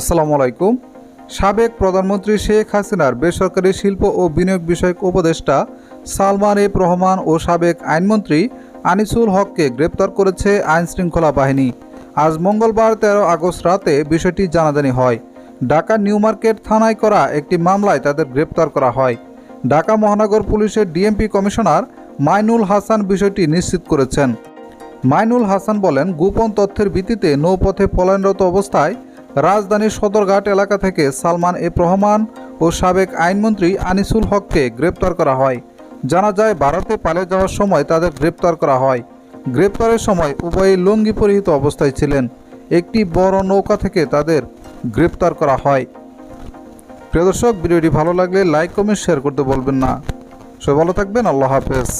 আসসালামু আলাইকুম। সাবেক প্রধানমন্ত্রী শেখ হাসিনার বেসরকারি শিল্প ও বিনিয়োগ বিষয়ক উপদেষ্টা সালমান এফ রহমান ও সাবেক আইনমন্ত্রী আনিসুল হককে গ্রেপ্তার করেছে আইন শৃঙ্খলা বাহিনী। আজ মঙ্গলবার তেরো আগস্ট রাতে বিষয়টি জানাজানি হয়। ঢাকা নিউ মার্কেট থানায় করা একটি মামলায় তাদের গ্রেপ্তার করা হয়। ঢাকা মহানগর পুলিশের ডিএমপি কমিশনার মাইনুল হাসান বিষয়টি নিশ্চিত করেছেন। মাইনুল হাসান বলেন, গোপন তথ্যের ভিত্তিতে নৌপথে পলায়নরত অবস্থায় রাজধানীর সদরঘাট এলাকা থেকে সালমান এফ রহমান ও সাবেক আইনমন্ত্রী আনিসুল হককে গ্রেপ্তার করা হয়। জানা যায়, ভারতে পালিয়ে যাওয়ার সময় তাদের গ্রেপ্তার করা হয়। গ্রেপ্তারের সময় উভয়ই লুঙ্গি পরিহিত অবস্থায় ছিলেন। একটি বড় নৌকা থেকে তাদের গ্রেপ্তার করা হয়। প্রিয় দর্শক, ভিডিওটি ভালো লাগলে লাইক, কমেন্ট, শেয়ার করতে বলবেন না। সবাই ভালো থাকবেন, আল্লাহ হাফেজ।